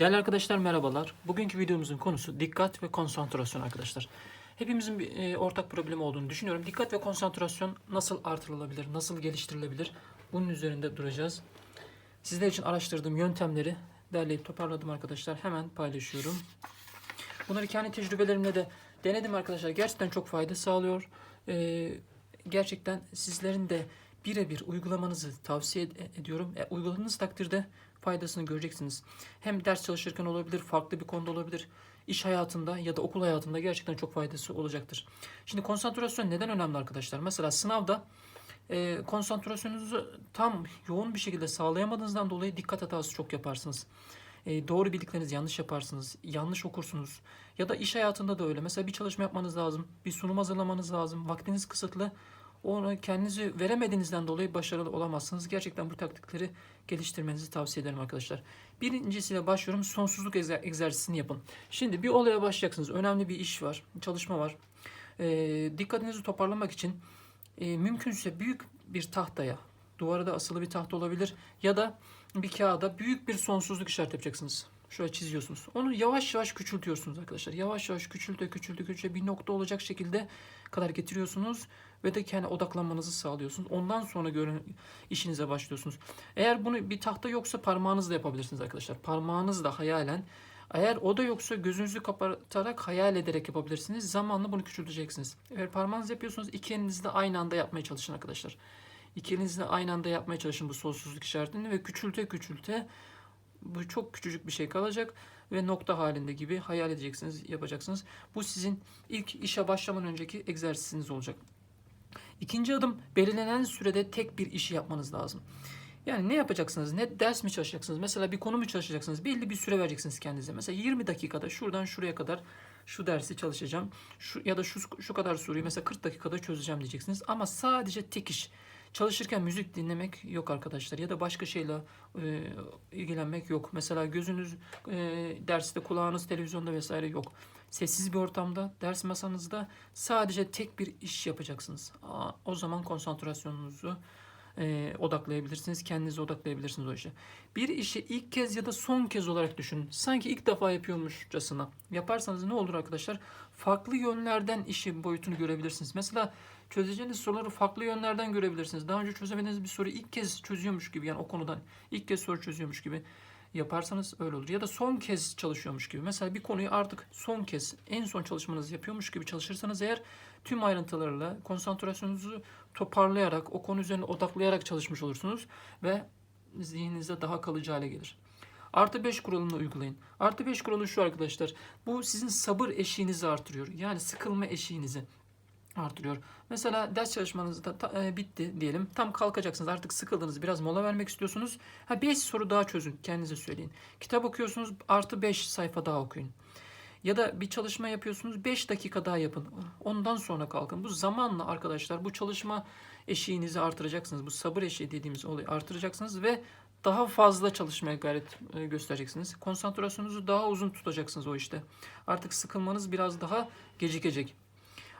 Değerli arkadaşlar merhabalar. Bugünkü videomuzun konusu dikkat ve konsantrasyon arkadaşlar. Hepimizin bir e, ortak problemi olduğunu düşünüyorum. Dikkat ve konsantrasyon nasıl artırılabilir, nasıl geliştirilebilir? Bunun üzerinde duracağız. Sizler için araştırdığım yöntemleri derleyip toparladım arkadaşlar. Hemen paylaşıyorum. Bunları kendi tecrübelerimle de denedim arkadaşlar. Gerçekten çok fayda sağlıyor. Ee, gerçekten sizlerin de birebir uygulamanızı tavsiye ed- ediyorum. E, uyguladığınız takdirde faydasını göreceksiniz. Hem ders çalışırken olabilir, farklı bir konuda olabilir. İş hayatında ya da okul hayatında gerçekten çok faydası olacaktır. Şimdi konsantrasyon neden önemli arkadaşlar? Mesela sınavda e, konsantrasyonunuzu tam yoğun bir şekilde sağlayamadığınızdan dolayı dikkat hatası çok yaparsınız. E, doğru bildiklerinizi yanlış yaparsınız, yanlış okursunuz. Ya da iş hayatında da öyle. Mesela bir çalışma yapmanız lazım, bir sunum hazırlamanız lazım. Vaktiniz kısıtlı. Onu kendinizi veremediğinizden dolayı başarılı olamazsınız. Gerçekten bu taktikleri geliştirmenizi tavsiye ederim arkadaşlar. Birincisiyle başlıyorum. Sonsuzluk egzer- egzersizini yapın. Şimdi bir olaya başlayacaksınız. Önemli bir iş var, çalışma var. E, dikkatinizi toparlamak için e, mümkünse büyük bir tahtaya, duvara da asılı bir tahta olabilir ya da bir kağıda büyük bir sonsuzluk işareti yapacaksınız. Şöyle çiziyorsunuz. Onu yavaş yavaş küçültüyorsunuz arkadaşlar. Yavaş yavaş küçülte küçülte küçülte bir nokta olacak şekilde kadar getiriyorsunuz ve de kendi odaklanmanızı sağlıyorsunuz. Ondan sonra görün işinize başlıyorsunuz. Eğer bunu bir tahta yoksa parmağınızla yapabilirsiniz arkadaşlar. Parmağınızla hayalen eğer o da yoksa gözünüzü kapatarak hayal ederek yapabilirsiniz. Zamanla bunu küçülteceksiniz. Eğer parmağınız yapıyorsunuz iki elinizle aynı anda yapmaya çalışın arkadaşlar. İki elinizle aynı anda yapmaya çalışın bu sonsuzluk işaretini ve küçülte küçülte bu çok küçücük bir şey kalacak ve nokta halinde gibi hayal edeceksiniz, yapacaksınız. Bu sizin ilk işe başlamadan önceki egzersiziniz olacak. İkinci adım belirlenen sürede tek bir işi yapmanız lazım. Yani ne yapacaksınız? Ne ders mi çalışacaksınız? Mesela bir konu mu çalışacaksınız? Belli bir süre vereceksiniz kendinize. Mesela 20 dakikada şuradan şuraya kadar şu dersi çalışacağım. Şu ya da şu şu kadar soruyu mesela 40 dakikada çözeceğim diyeceksiniz. Ama sadece tek iş. Çalışırken müzik dinlemek yok arkadaşlar ya da başka şeyle e, ilgilenmek yok. Mesela gözünüz e, derste, kulağınız televizyonda vesaire yok. Sessiz bir ortamda, ders masanızda sadece tek bir iş yapacaksınız. Aa, o zaman konsantrasyonunuzu e, odaklayabilirsiniz. Kendinizi odaklayabilirsiniz o işe. Bir işi ilk kez ya da son kez olarak düşünün. Sanki ilk defa yapıyormuşçasına. Yaparsanız ne olur arkadaşlar? Farklı yönlerden işi boyutunu görebilirsiniz. Mesela çözeceğiniz soruları farklı yönlerden görebilirsiniz. Daha önce çözemediğiniz bir soruyu ilk kez çözüyormuş gibi yani o konudan ilk kez soru çözüyormuş gibi yaparsanız öyle olur. Ya da son kez çalışıyormuş gibi. Mesela bir konuyu artık son kez en son çalışmanızı yapıyormuş gibi çalışırsanız eğer tüm ayrıntılarla konsantrasyonunuzu toparlayarak o konu üzerine odaklayarak çalışmış olursunuz ve zihninizde daha kalıcı hale gelir. Artı 5 kuralını uygulayın. Artı 5 kuralı şu arkadaşlar. Bu sizin sabır eşiğinizi artırıyor. Yani sıkılma eşiğinizi artırıyor. Mesela ders çalışmanız da ta- e, bitti diyelim. Tam kalkacaksınız. Artık sıkıldınız. Biraz mola vermek istiyorsunuz. Ha 5 soru daha çözün. Kendinize söyleyin. Kitap okuyorsunuz. Artı 5 sayfa daha okuyun. Ya da bir çalışma yapıyorsunuz 5 dakika daha yapın. Ondan sonra kalkın. Bu zamanla arkadaşlar bu çalışma eşiğinizi artıracaksınız. Bu sabır eşiği dediğimiz olayı artıracaksınız ve daha fazla çalışmaya gayret e, göstereceksiniz. Konsantrasyonunuzu daha uzun tutacaksınız o işte. Artık sıkılmanız biraz daha gecikecek.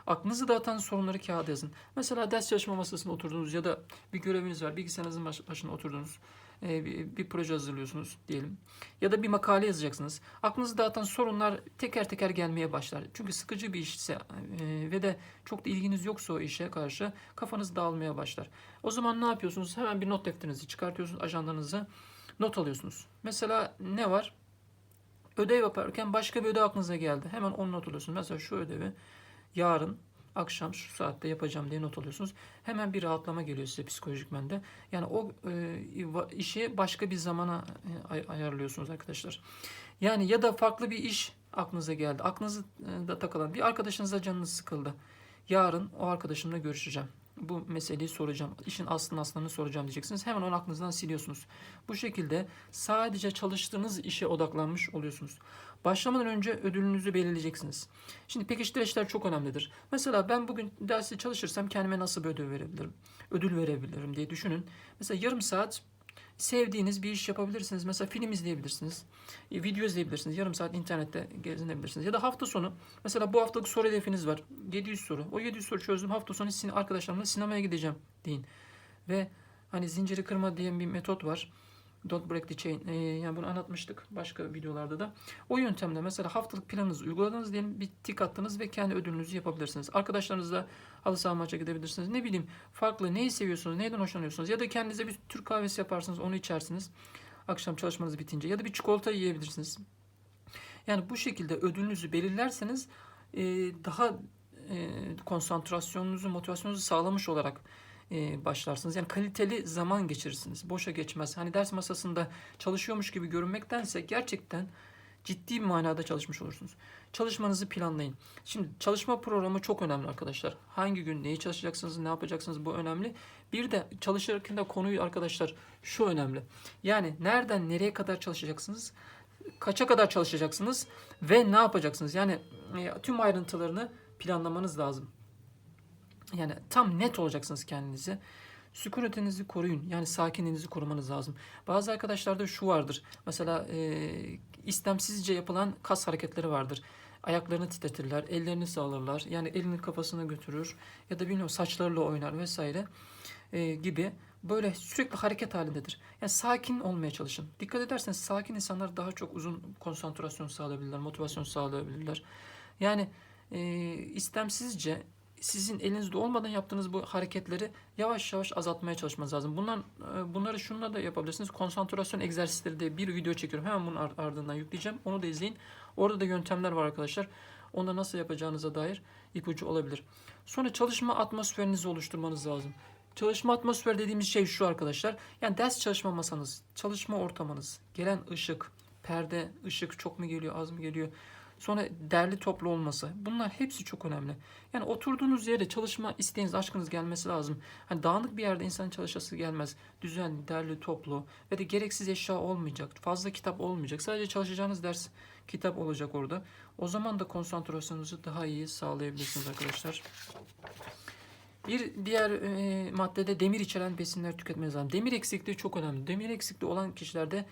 Aklınızı dağıtan sorunları kağıda yazın. Mesela ders çalışma masasında oturdunuz ya da bir göreviniz var. Bilgisayarınızın baş- başına oturdunuz. Ee, bir, bir proje hazırlıyorsunuz diyelim. Ya da bir makale yazacaksınız. Aklınızı dağıtan sorunlar teker teker gelmeye başlar. Çünkü sıkıcı bir işse e, ve de çok da ilginiz yoksa o işe karşı kafanız dağılmaya başlar. O zaman ne yapıyorsunuz? Hemen bir not defterinizi çıkartıyorsunuz, ajandanızı not alıyorsunuz. Mesela ne var? Ödev yaparken başka bir ödev aklınıza geldi. Hemen onu not alıyorsunuz. Mesela şu ödevi yarın akşam şu saatte yapacağım diye not alıyorsunuz. Hemen bir rahatlama geliyor size psikolojikmen de. Yani o e, işi başka bir zamana e, ay- ayarlıyorsunuz arkadaşlar. Yani ya da farklı bir iş aklınıza geldi. Aklınızda takılan bir arkadaşınıza canınız sıkıldı. Yarın o arkadaşımla görüşeceğim. Bu meseleyi soracağım. İşin aslını aslını soracağım diyeceksiniz. Hemen onu aklınızdan siliyorsunuz. Bu şekilde sadece çalıştığınız işe odaklanmış oluyorsunuz. Başlamadan önce ödülünüzü belirleyeceksiniz. Şimdi pekiştireçler çok önemlidir. Mesela ben bugün dersi çalışırsam kendime nasıl bir ödül verebilirim? Ödül verebilirim diye düşünün. Mesela yarım saat sevdiğiniz bir iş yapabilirsiniz. Mesela film izleyebilirsiniz. e, Video izleyebilirsiniz. Yarım saat internette gezinebilirsiniz. Ya da hafta sonu mesela bu haftalık soru hedefiniz var. 700 soru. O 700 soru çözdüm. Hafta sonu sin- arkadaşlarımla sinemaya gideceğim deyin. Ve hani zinciri kırma diye bir metot var. Don't break the chain. Ee, yani bunu anlatmıştık başka videolarda da. O yöntemle mesela haftalık planınızı uyguladınız diyelim bir tik attınız ve kendi ödülünüzü yapabilirsiniz. Arkadaşlarınızla halı saha maça gidebilirsiniz. Ne bileyim farklı neyi seviyorsunuz, neyden hoşlanıyorsunuz ya da kendinize bir Türk kahvesi yaparsınız onu içersiniz. Akşam çalışmanız bitince ya da bir çikolata yiyebilirsiniz. Yani bu şekilde ödülünüzü belirlerseniz e, daha e, konsantrasyonunuzu, motivasyonunuzu sağlamış olarak başlarsınız. Yani kaliteli zaman geçirirsiniz. Boşa geçmez. Hani ders masasında çalışıyormuş gibi görünmektense gerçekten ciddi bir manada çalışmış olursunuz. Çalışmanızı planlayın. Şimdi çalışma programı çok önemli arkadaşlar. Hangi gün neyi çalışacaksınız, ne yapacaksınız bu önemli. Bir de çalışırken de konuyu arkadaşlar şu önemli. Yani nereden nereye kadar çalışacaksınız? Kaça kadar çalışacaksınız ve ne yapacaksınız? Yani tüm ayrıntılarını planlamanız lazım. Yani tam net olacaksınız kendinize. Sükunetinizi koruyun. Yani sakinliğinizi korumanız lazım. Bazı arkadaşlarda şu vardır. Mesela e, istemsizce yapılan kas hareketleri vardır. Ayaklarını titretirler, ellerini sağlarlar. Yani elini kafasına götürür ya da bilmiyorum saçlarıyla oynar vesaire e, gibi böyle sürekli hareket halindedir. Yani sakin olmaya çalışın. Dikkat ederseniz sakin insanlar daha çok uzun konsantrasyon sağlayabilirler, motivasyon sağlayabilirler. Yani e, istemsizce sizin elinizde olmadan yaptığınız bu hareketleri yavaş yavaş azaltmaya çalışmanız lazım. Bunlar, e, bunları şunla da yapabilirsiniz. Konsantrasyon egzersizleri diye bir video çekiyorum. Hemen bunun ar- ardından yükleyeceğim. Onu da izleyin. Orada da yöntemler var arkadaşlar. Onu nasıl yapacağınıza dair ipucu olabilir. Sonra çalışma atmosferinizi oluşturmanız lazım. Çalışma atmosferi dediğimiz şey şu arkadaşlar. Yani ders çalışma masanız, çalışma ortamınız, gelen ışık, perde, ışık çok mu geliyor, az mı geliyor? Sonra derli toplu olması. Bunlar hepsi çok önemli. Yani oturduğunuz yere çalışma isteğiniz, aşkınız gelmesi lazım. Hani dağınık bir yerde insanın çalışası gelmez. Düzenli, derli, toplu ve de gereksiz eşya olmayacak. Fazla kitap olmayacak. Sadece çalışacağınız ders kitap olacak orada. O zaman da konsantrasyonunuzu daha iyi sağlayabilirsiniz arkadaşlar. Bir diğer e, maddede demir içeren besinler tüketmeniz lazım. Demir eksikliği çok önemli. Demir eksikliği olan kişilerde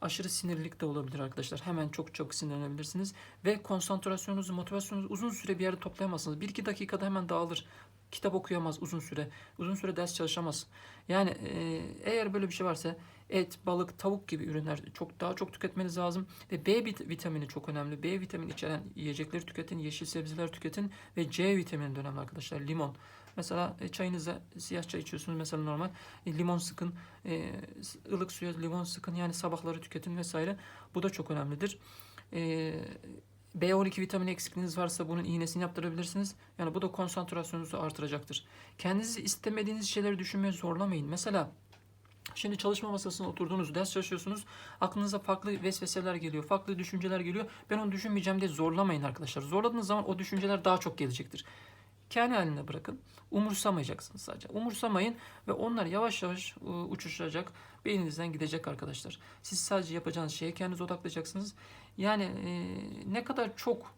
aşırı sinirlilik de olabilir arkadaşlar. Hemen çok çok sinirlenebilirsiniz. Ve konsantrasyonunuzu, motivasyonunuzu uzun süre bir yerde toplayamazsınız. 1-2 dakikada hemen dağılır. Kitap okuyamaz uzun süre. Uzun süre ders çalışamaz. Yani eğer böyle bir şey varsa et, balık, tavuk gibi ürünler çok daha çok tüketmeniz lazım. Ve B vit- vitamini çok önemli. B vitamini içeren yiyecekleri tüketin, yeşil sebzeler tüketin ve C vitamini de önemli arkadaşlar. Limon. Mesela e, çayınıza siyah çay içiyorsunuz mesela normal e, limon sıkın, e, ılık suya limon sıkın yani sabahları tüketin vesaire. Bu da çok önemlidir. E, B12 vitamini eksikliğiniz varsa bunun iğnesini yaptırabilirsiniz. Yani bu da konsantrasyonunuzu artıracaktır. Kendinizi istemediğiniz şeyleri düşünmeye zorlamayın. Mesela Şimdi çalışma masasına oturduğunuz, ders çalışıyorsunuz. Aklınıza farklı vesveseler geliyor, farklı düşünceler geliyor. Ben onu düşünmeyeceğim diye zorlamayın arkadaşlar. Zorladığınız zaman o düşünceler daha çok gelecektir. Kendi haline bırakın. Umursamayacaksınız sadece. Umursamayın ve onlar yavaş yavaş e, uçuşacak. Beyninizden gidecek arkadaşlar. Siz sadece yapacağınız şeye kendiniz odaklayacaksınız. Yani e, ne kadar çok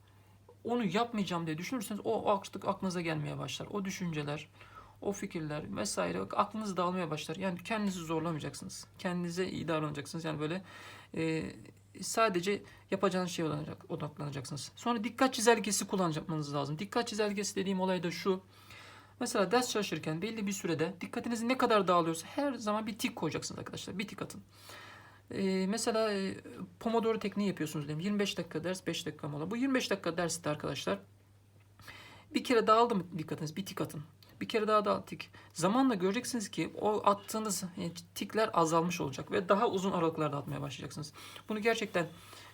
onu yapmayacağım diye düşünürseniz o artık aklınıza gelmeye başlar. O düşünceler, o fikirler vesaire aklınız dağılmaya başlar. Yani kendinizi zorlamayacaksınız. Kendinize iyi davranacaksınız. Yani böyle e, sadece yapacağınız şeye odaklanacak- odaklanacaksınız. Sonra dikkat çizelgesi kullanmanız lazım. Dikkat çizelgesi dediğim olay da şu. Mesela ders çalışırken belli bir sürede dikkatiniz ne kadar dağılıyorsa her zaman bir tik koyacaksınız arkadaşlar. Bir tik atın. Ee, mesela e, Pomodoro tekniği yapıyorsunuz diyelim. 25 dakika ders, 5 dakika mola. Bu 25 dakika derste arkadaşlar bir kere dağıldı mı dikkatiniz bir tik atın. Bir kere daha da tik. Zamanla göreceksiniz ki o attığınız tikler azalmış olacak ve daha uzun aralıklarda atmaya başlayacaksınız. Bunu gerçekten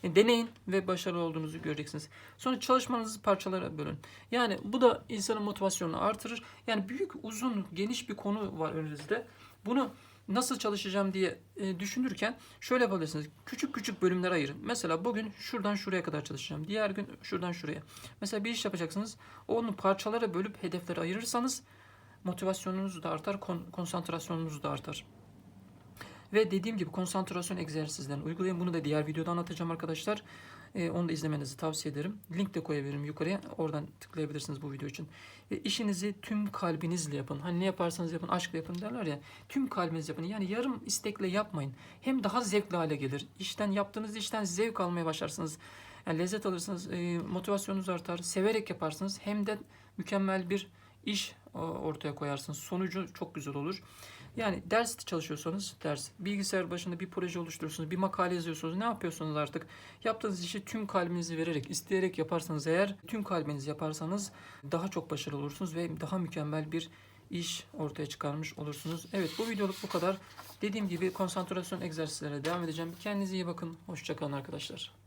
e, deneyin ve başarılı olduğunuzu göreceksiniz. Sonra çalışmanızı parçalara bölün. Yani bu da insanın motivasyonunu artırır. Yani büyük, uzun, geniş bir konu var önünüzde. Bunu nasıl çalışacağım diye e, düşünürken şöyle yapabilirsiniz. Küçük küçük bölümler ayırın. Mesela bugün şuradan şuraya kadar çalışacağım. Diğer gün şuradan şuraya. Mesela bir iş yapacaksınız. Onu parçalara bölüp hedeflere ayırırsanız motivasyonunuz da artar, kon- konsantrasyonunuz da artar. Ve dediğim gibi konsantrasyon egzersizlerini uygulayın. Bunu da diğer videoda anlatacağım arkadaşlar. Ee, onu da izlemenizi tavsiye ederim. Link de koyabilirim yukarıya. Oradan tıklayabilirsiniz bu video için. Ve işinizi tüm kalbinizle yapın. Hani ne yaparsanız yapın, aşkla yapın derler ya. Tüm kalbinizle yapın. Yani yarım istekle yapmayın. Hem daha zevkli hale gelir. İşten yaptığınız işten zevk almaya başlarsınız. Yani lezzet alırsınız, e, motivasyonunuz artar. Severek yaparsınız. Hem de mükemmel bir iş e, ortaya koyarsınız. Sonucu çok güzel olur. Yani ders çalışıyorsanız ders, bilgisayar başında bir proje oluşturuyorsunuz, bir makale yazıyorsunuz, ne yapıyorsunuz artık? Yaptığınız işi tüm kalbinizi vererek, isteyerek yaparsanız eğer, tüm kalbinizi yaparsanız daha çok başarılı olursunuz ve daha mükemmel bir iş ortaya çıkarmış olursunuz. Evet bu videoluk bu kadar. Dediğim gibi konsantrasyon egzersizlere devam edeceğim. Kendinize iyi bakın. Hoşçakalın arkadaşlar.